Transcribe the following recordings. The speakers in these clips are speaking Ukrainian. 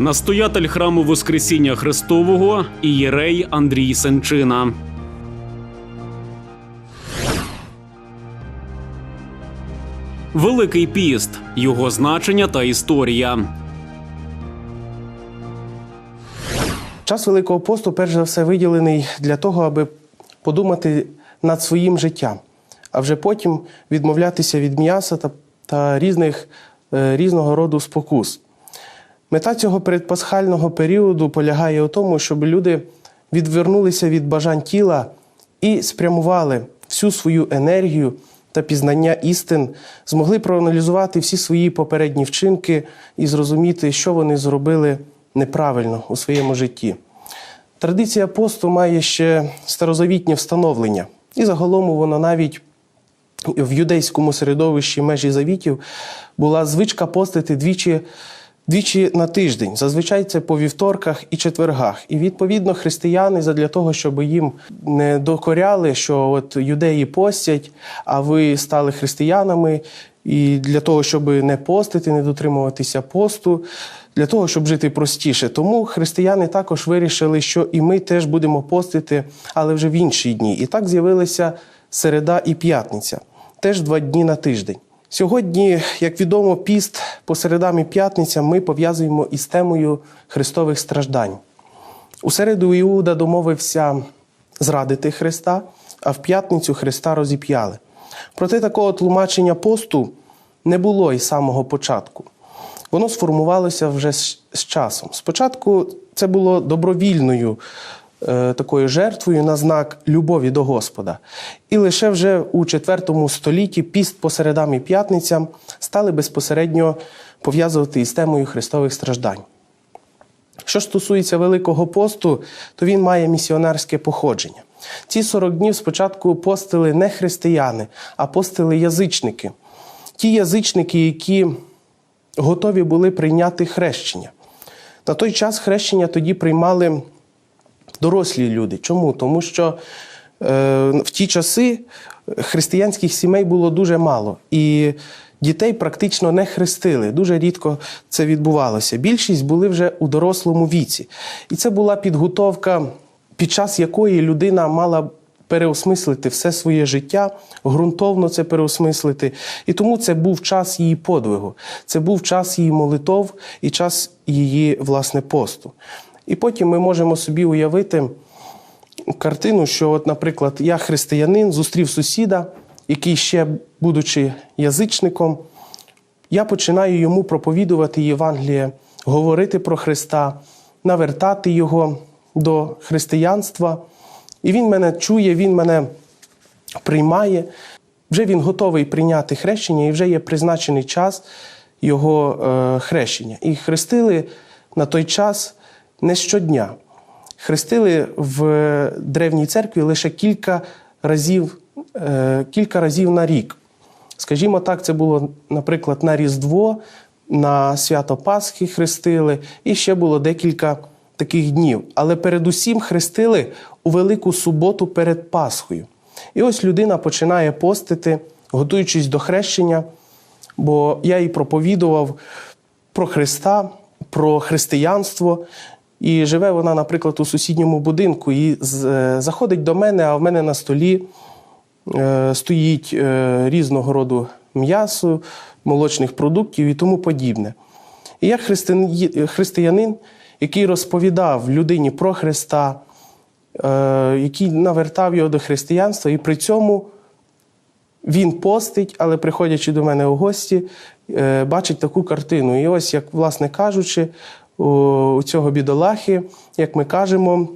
настоятель храму Воскресіння Христового ієрей Андрій Сенчина. Великий піст, його значення та історія. Час Великого посту, перш за все, виділений для того, аби подумати над своїм життям, а вже потім відмовлятися від м'яса та, та різних, е, різного роду спокус. Мета цього передпасхального періоду полягає у тому, щоб люди відвернулися від бажань тіла і спрямували всю свою енергію та пізнання істин, змогли проаналізувати всі свої попередні вчинки і зрозуміти, що вони зробили неправильно у своєму житті. Традиція посту має ще старозавітнє встановлення, і загалом воно навіть в юдейському середовищі межі завітів була звичка постити двічі, двічі на тиждень. Зазвичай це по вівторках і четвергах. І відповідно християни задля того, щоб їм не докоряли, що от юдеї постять, а ви стали християнами. І для того, щоб не постити, не дотримуватися посту, для того, щоб жити простіше. Тому християни також вирішили, що і ми теж будемо постити, але вже в інші дні. І так з'явилися середа і п'ятниця, теж два дні на тиждень. Сьогодні, як відомо, піст по середам і п'ятницям ми пов'язуємо із темою Христових страждань. У середу Іуда домовився зрадити Христа, а в п'ятницю Христа розіп'яли. Проте такого тлумачення посту не було із самого початку. Воно сформувалося вже з часом. Спочатку це було добровільною такою жертвою на знак любові до Господа. І лише вже у IV столітті піст по середам і п'ятницям стали безпосередньо пов'язувати із темою Христових страждань. Що стосується Великого посту, то він має місіонерське походження. Ці 40 днів спочатку постили не християни, а постили язичники. Ті язичники, які готові були прийняти хрещення. На той час хрещення тоді приймали дорослі люди. Чому? Тому що е, в ті часи християнських сімей було дуже мало. І дітей практично не хрестили. Дуже рідко це відбувалося. Більшість були вже у дорослому віці. І це була підготовка, під час якої людина мала переосмислити все своє життя, ґрунтовно це переосмислити. І тому це був час її подвигу, це був час її молитов і час її власне посту. І потім ми можемо собі уявити картину, що, от, наприклад, я християнин зустрів сусіда, який ще, будучи язичником, я починаю йому проповідувати Євангеліє, говорити про Христа, навертати його до християнства. І він мене чує, він мене приймає. Вже він готовий прийняти хрещення, і вже є призначений час його е, хрещення. І хрестили на той час не щодня. Хрестили в древній церкві лише кілька разів, е, кілька разів на рік. Скажімо так, це було, наприклад, на Різдво, на свято Пасхи хрестили, і ще було декілька таких днів. Але передусім хрестили у Велику суботу перед Пасхою. І ось людина починає постити, готуючись до хрещення, бо я їй проповідував про Христа, про християнство. І живе вона, наприклад, у сусідньому будинку і е, заходить до мене, а в мене на столі е, стоїть е, різного роду м'ясо, молочних продуктів і тому подібне. І я християнин, який розповідав людині про Христа, який навертав його до християнства, і при цьому він постить, але приходячи до мене у гості, бачить таку картину. І ось, як власне кажучи, у цього бідолахи, як ми кажемо,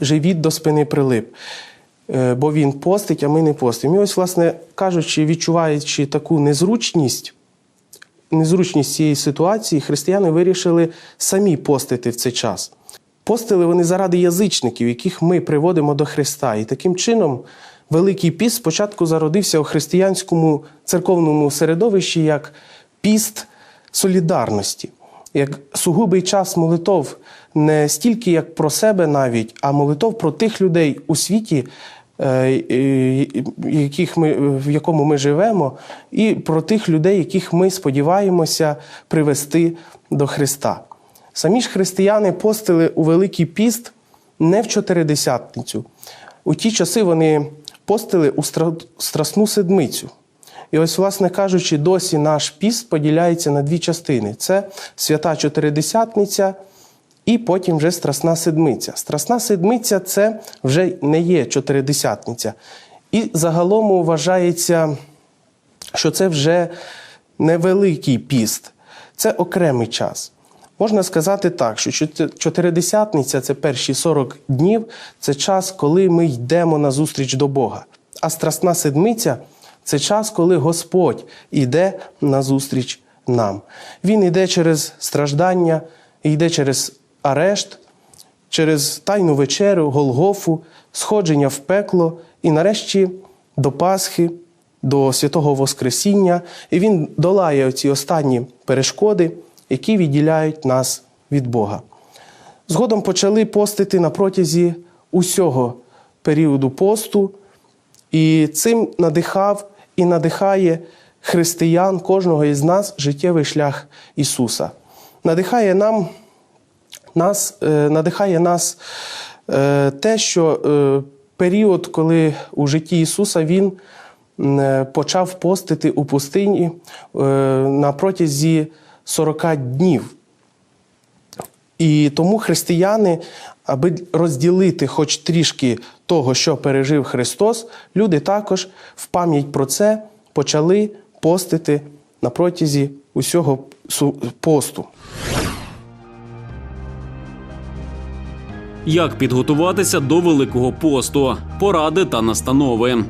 живіт до спини прилип. Е, Бо він постить, а ми не постимо. І ось, власне кажучи, відчуваючи таку незручність, незручність цієї ситуації, християни вирішили самі постити в цей час. Постили вони заради язичників, яких ми приводимо до Христа. І таким чином Великий піст спочатку зародився у християнському церковному середовищі як піст солідарності, як сугубий час молитов не стільки як про себе навіть, а молитов про тих людей у світі, е, яких ми, в якому ми живемо, і про тих людей, яких ми сподіваємося привести до Христа. Самі ж християни постили у Великий піст не в чотиридесятницю. У ті часи вони постили у Страсну седмицю. І ось, власне кажучи, досі наш піст поділяється на дві частини: це свята чотиридесятниця і потім вже Страсна седмиця. Страсна седмиця це вже не є чотиридесятниця. І загалом вважається, що це вже невеликий піст, це окремий час. Можна сказати так, що чотиридесятниця це перші 40 днів, це час, коли ми йдемо на зустріч до Бога. А Страсна седмиця це час, коли Господь йде на зустріч нам. Він йде через страждання, йде через арешт, через Тайну вечерю, Голгофу, сходження в пекло і нарешті до Пасхи, до святого Воскресіння. І він долає ці останні перешкоди, які відділяють нас від Бога. Згодом почали постити на протязі усього періоду посту, і цим надихав і надихає християн кожного із нас життєвий шлях Ісуса. Надихає нам нас, е, надихає нас е, те, що е, період, коли у житті Ісуса Він почав постити у пустині на протязі 40 днів. І тому християни, аби розділити хоч трішки того, що пережив Христос, люди також в пам'ять про це почали постити на протязі усього посту. Як підготуватися до Великого посту, поради та настанови.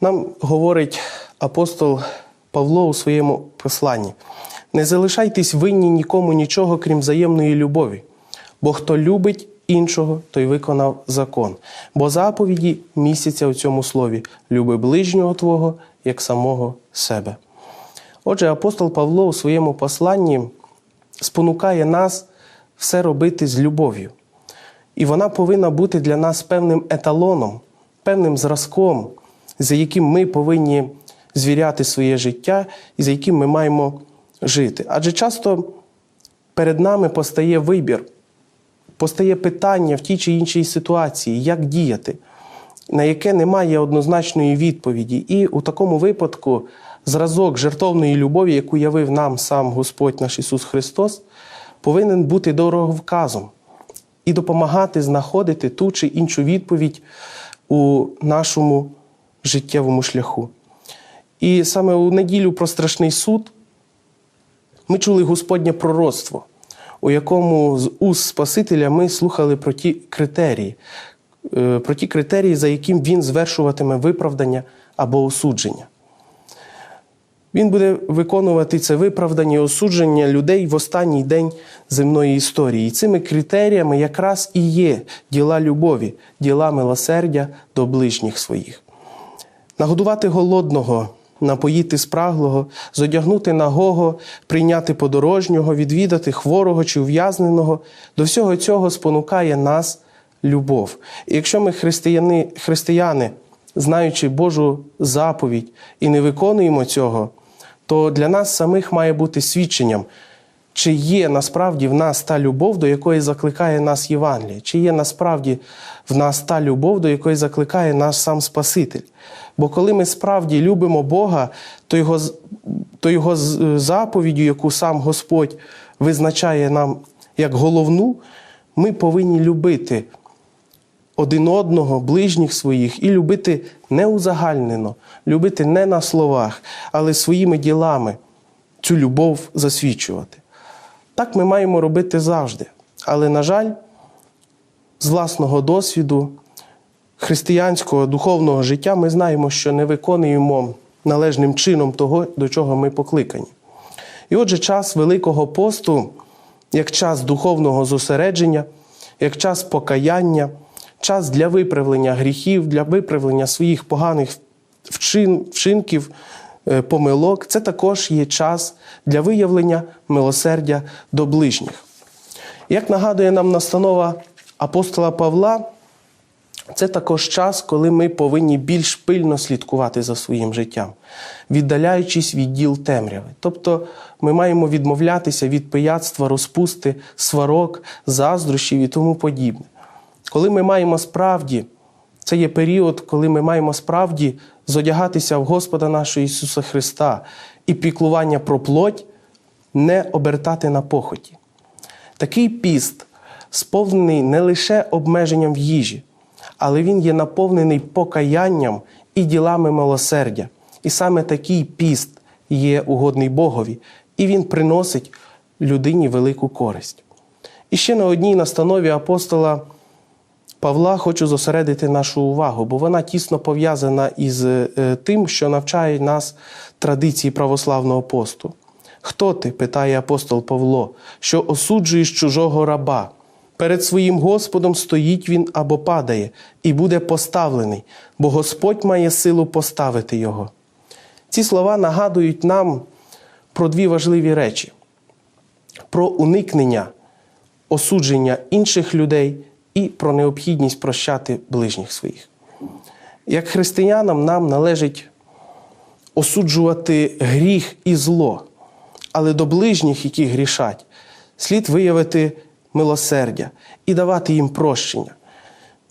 Нам говорить апостол Павло у своєму посланні: не залишайтесь винні нікому нічого, крім взаємної любові, бо хто любить іншого, той виконав закон. Бо заповіді містяться у цьому слові: люби ближнього твого, як самого себе. Отже, апостол Павло у своєму посланні спонукає нас все робити з любов'ю. І вона повинна бути для нас певним еталоном, певним зразком, за яким ми повинні звіряти своє життя і за яким ми маємо жити. Адже часто перед нами постає вибір, постає питання в тій чи іншій ситуації, як діяти, на яке немає однозначної відповіді. І у такому випадку зразок жертовної любові, яку явив нам сам Господь наш Ісус Христос, повинен бути дороговказом і допомагати знаходити ту чи іншу відповідь у нашому життєвому шляху. І саме у неділю про страшний суд ми чули Господнє пророцтво, у якому з уст Спасителя ми слухали про ті критерії, е, про ті критерії, за яким він звершуватиме виправдання або осудження. Він буде виконувати це виправдання і осудження людей в останній день земної історії. І цими критеріями якраз і є діла любові, діла милосердя до ближніх своїх. Нагодувати голодного, напоїти спраглого, зодягнути нагого, прийняти подорожнього, відвідати хворого чи ув'язненого. До всього цього спонукає нас любов. І якщо ми християни, християни, знаючи Божу заповідь і не виконуємо цього, то для нас самих має бути свідченням, чи є насправді в нас та любов, до якої закликає нас Євангеліє, чи є насправді в нас та любов, до якої закликає наш сам Спаситель. Бо коли ми справді любимо Бога, то Його, то його заповіддю, яку сам Господь визначає нам як головну, ми повинні любити один одного, ближніх своїх, і любити не узагальнено, любити не на словах, але своїми ділами цю любов засвідчувати. Так ми маємо робити завжди. Але, на жаль, з власного досвіду християнського духовного життя ми знаємо, що не виконуємо належним чином того, до чого ми покликані. І отже, час Великого посту, як час духовного зосередження, як час покаяння, час для виправлення гріхів, для виправлення своїх поганих вчин, вчинків, помилок, це також є час для виявлення милосердя до ближніх. Як нагадує нам настанова апостола Павла, Це також час, коли ми повинні більш пильно слідкувати за своїм життям, віддаляючись від діл темряви. Тобто ми маємо відмовлятися від пияцтва, розпусти, сварок, заздрощів і тому подібне. Коли ми маємо справді, це є період, коли ми маємо справді зодягатися в Господа нашого Ісуса Христа і піклування про плоть не обертати на похоті. Такий піст сповнений не лише обмеженням в їжі, але він є наповнений покаянням і ділами милосердя. І саме такий піст є угодний Богові, і він приносить людині велику користь. І ще на одній настанові апостола Павла хочу зосередити нашу увагу, бо вона тісно пов'язана із е, тим, що навчає нас традиції православного посту. Хто ти? питає апостол Павло, що осуджуєш чужого раба. Перед своїм Господом стоїть він або падає, і буде поставлений, бо Господь має силу поставити його. Ці слова нагадують нам про дві важливі речі: про уникнення осудження інших людей і про необхідність прощати ближніх своїх. Як християнам нам належить осуджувати гріх і зло, але до ближніх, які грішать, слід виявити милосердя і давати їм прощення,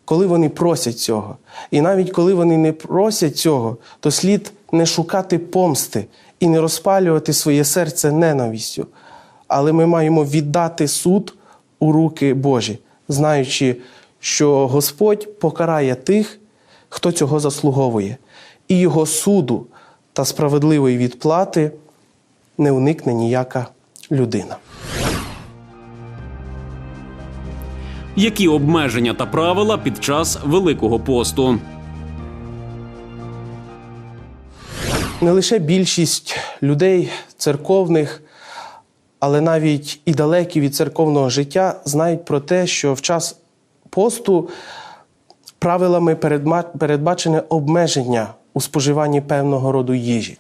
коли вони просять цього. І навіть коли вони не просять цього, то слід не шукати помсти і не розпалювати своє серце ненавістю. Але ми маємо віддати суд у руки Божі, знаючи, що Господь покарає тих, хто цього заслуговує, і його суду та справедливої відплати не уникне ніяка людина. Які обмеження та правила під час Великого посту? не лише більшість людей церковних, але навіть і далекі від церковного життя знають про те, що в час посту правилами передбачене обмеження у споживанні певного роду їжі.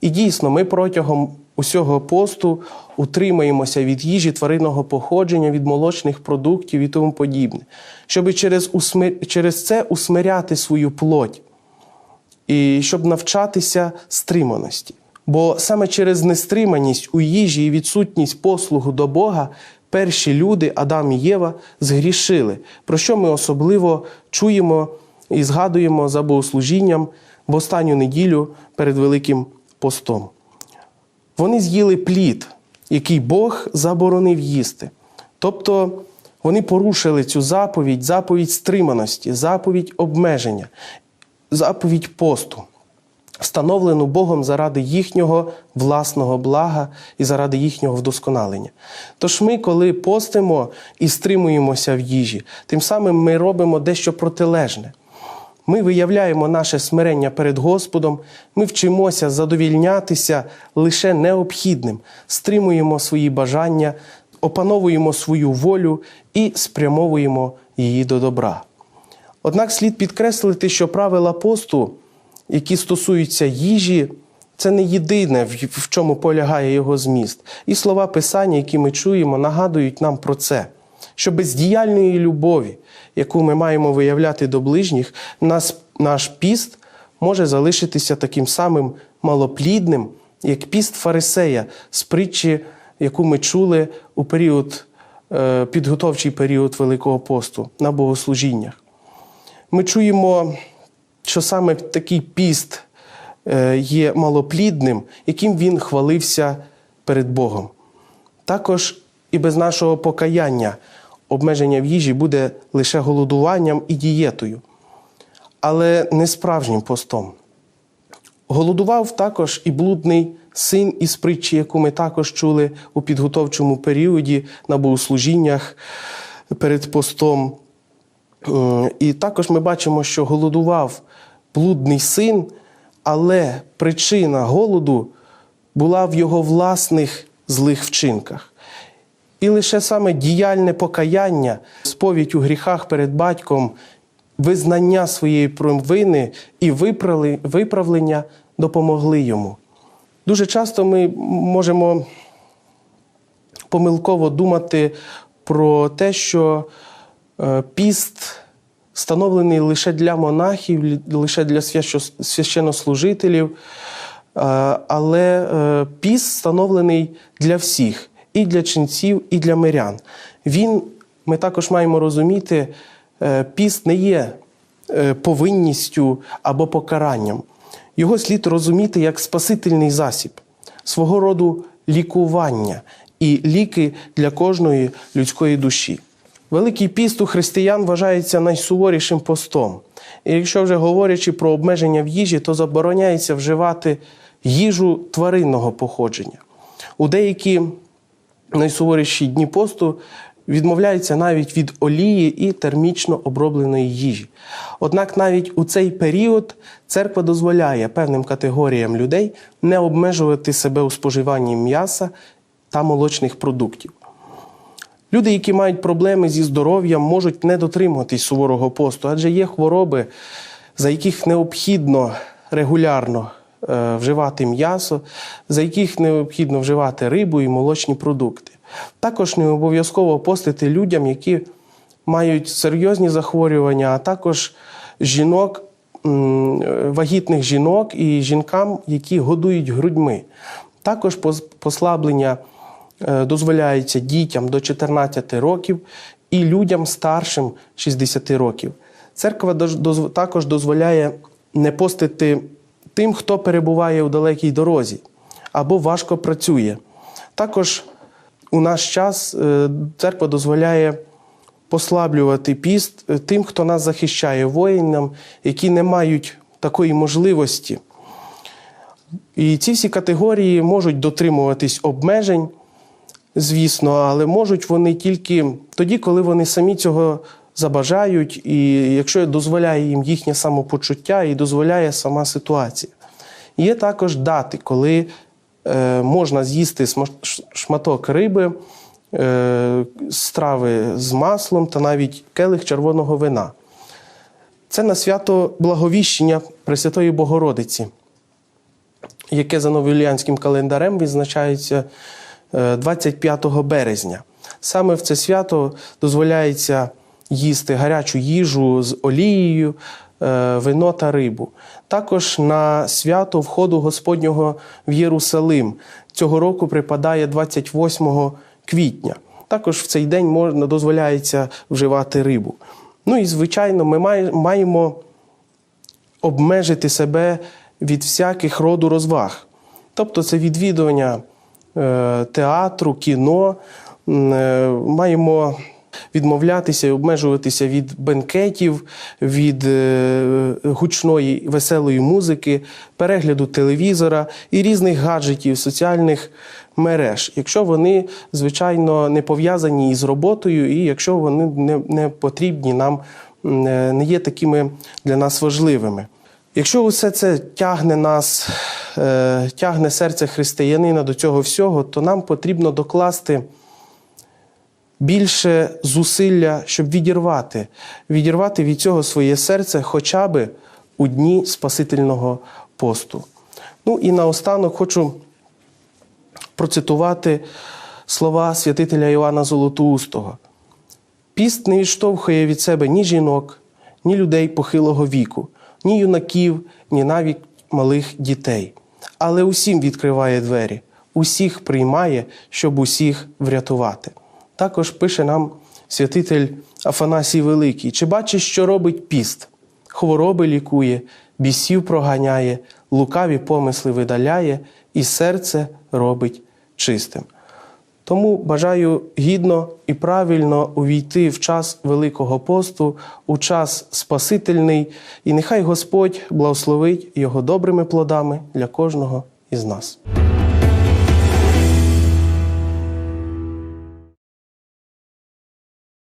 І дійсно, ми протягом усього посту утримаємося від їжі тваринного походження, від молочних продуктів і тому подібне, щоб через, усми- через це усмиряти свою плоть і щоб навчатися стриманості. Бо саме через нестриманість у їжі і відсутність послугу до Бога перші люди, Адам і Єва, згрішили, про що ми особливо чуємо і згадуємо за богослужінням в останню неділю перед Великим постом. Вони з'їли плід, який Бог заборонив їсти. Тобто вони порушили цю заповідь, заповідь стриманості, заповідь обмеження, заповідь посту, встановлену Богом заради їхнього власного блага і заради їхнього вдосконалення. Тож ми, коли постимо і стримуємося в їжі, тим самим ми робимо дещо протилежне. Ми виявляємо наше смирення перед Господом, ми вчимося задовільнятися лише необхідним, стримуємо свої бажання, опановуємо свою волю і спрямовуємо її до добра. Однак слід підкреслити, що правила посту, які стосуються їжі, це не єдине, в чому полягає його зміст. І слова Писання, які ми чуємо, нагадують нам про це, що без діяльної любові, яку ми маємо виявляти до ближніх, нас, наш піст може залишитися таким самим малоплідним, як піст фарисея з притчі, яку ми чули у період, е, підготовчий період Великого посту на богослужіннях. Ми чуємо, що саме такий піст е, є малоплідним, яким він хвалився перед Богом. Також і без нашого покаяння обмеження в їжі буде лише голодуванням і дієтою, але не справжнім постом. Голодував також і блудний син із притчі, яку ми також чули у підготовчому періоді на богослужіннях перед постом. Е, І також ми бачимо, що голодував блудний син, але причина голоду була в його власних злих вчинках. І лише саме діяльне покаяння, сповідь у гріхах перед батьком, визнання своєї провини і виправлення допомогли йому. Дуже часто ми можемо помилково думати про те, що піст встановлений лише для монахів, лише для священнослужителів, е, але е, піст встановлений для всіх, і для ченців, і для мирян. Він, ми також маємо розуміти, е, піст не є е, повинністю або покаранням. Його слід розуміти як спасительний засіб, свого роду лікування і ліки для кожної людської душі. Великий піст у християн вважається найсуворішим постом. І якщо вже говорячи про обмеження в їжі, то забороняється вживати їжу тваринного походження. У деякі найсуворіші дні посту відмовляються навіть від олії і термічно обробленої їжі. Однак навіть у цей період церква дозволяє певним категоріям людей не обмежувати себе у споживанні м'яса та молочних продуктів. Люди, які мають проблеми зі здоров'ям, можуть не дотримуватись суворого посту, адже є хвороби, за яких необхідно регулярно е, вживати м'ясо, за яких необхідно вживати рибу і молочні продукти. Також не обов'язково постити людям, які мають серйозні захворювання, а також жінок, вагітних жінок і жінкам, які годують грудьми. Також послаблення дозволяється дітям до 14 років і людям старшим 60 років. Церква також дозволяє не постити тим, хто перебуває у далекій дорозі або важко працює. Також у наш час е, церква дозволяє послаблювати піст е, тим, хто нас захищає, воїнам, які не мають такої можливості. І ці всі категорії можуть дотримуватись обмежень, звісно, але можуть вони тільки тоді, коли вони самі цього забажають, і якщо дозволяє їм їхнє самопочуття і дозволяє сама ситуація. Є також дати, коли е, можна з'їсти шматок риби, е, страви з маслом та навіть келих червоного вина. Це на свято Благовіщення Пресвятої Богородиці яке за новоюліанським календарем відзначається 25 березня. Саме в це свято дозволяється їсти гарячу їжу з олією, е, вино та рибу. Також на свято входу Господнього в Єрусалим цього року припадає 28 квітня. Також в цей день можна дозволяється вживати рибу. Ну і звичайно, ми маємо обмежити себе від всяких роду розваг. Тобто це відвідування е, театру, кіно. Е, Маємо відмовлятися і обмежуватися від бенкетів, від е, гучної веселої музики, перегляду телевізора і різних гаджетів, соціальних мереж, якщо вони, звичайно, не пов'язані із роботою, і якщо вони не, не потрібні нам, е, не є такими для нас важливими. Якщо усе це тягне нас, е, тягне серце християнина до цього всього, то нам потрібно докласти більше зусилля, щоб відірвати, відірвати від цього своє серце хоча б у дні Спасительного посту. Ну і наостанок хочу процитувати слова святителя Іоанна Золотоустого. Піст не відштовхує від себе ні жінок, ні людей похилого віку, ні юнаків, ні навіть малих дітей. Але усім відкриває двері, усіх приймає, щоб усіх врятувати. Також пише нам святитель Афанасій Великий: чи бачиш, що робить піст? Хвороби лікує, бісів проганяє, лукаві помисли видаляє, і серце робить чистим. Тому бажаю гідно і правильно увійти в час Великого посту, у час Спасительний, і нехай Господь благословить його добрими плодами для кожного із нас.